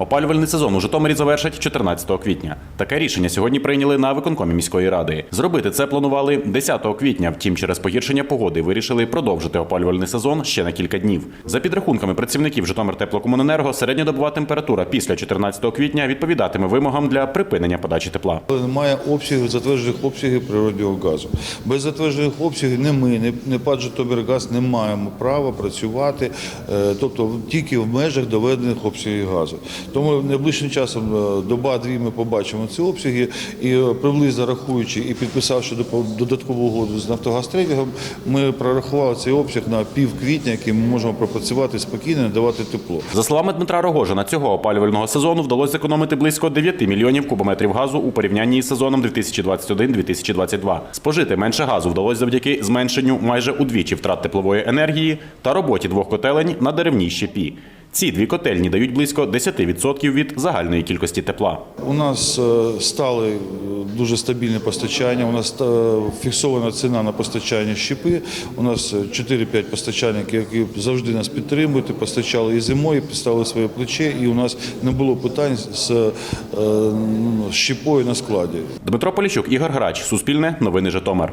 Опалювальний сезон у Житомирі завершать 14 квітня. Таке рішення сьогодні прийняли на виконкомі міської ради. Зробити це планували 10 квітня. Втім, через погіршення погоди вирішили продовжити опалювальний сезон ще на кілька днів. За підрахунками працівників Житомир Теплокомуненерго, середньодобова температура після 14 квітня відповідатиме вимогам для припинення подачі тепла. Немає обсягів, затверджених обсягів природного газу. Без затверджених обсягів не ми, не, не ПАД «Житомиргаз» не маємо права працювати, е, тобто тільки в межах доведених обсягів газу. Тому найближчим часом, е, доба-дві, ми побачимо ці обсяги і е, приблизно рахуючи і підписавши додаткову угоду з «Нафтогазтрейдингом», ми прорахували цей обсяг на пів квітня, який ми можемо пропрацювати спокійно давати тепло. За словами Дмитра Рогожина, цього опалювального сезону вдалося зекономити близько 9 мільйонів кубометрів газу у порівнянні із сезоном 2021-2022. Спожити менше газу вдалося завдяки зменшенню майже удвічі втрат теплової енергії та роботі двох котелень на деревній щепі. Ці дві котельні дають близько 10% від загальної кількості тепла. У нас е, стали е, дуже стабільне постачання. У нас е, фіксована ціна на постачання щепи. У нас е, 4-5 постачальників, які завжди нас підтримують, і постачали і зимою, підставили своє плече, і у нас не було питань з щепою на складі. Дмитро Поліщук, Ігор Грач, Суспільне, Новини Житомир.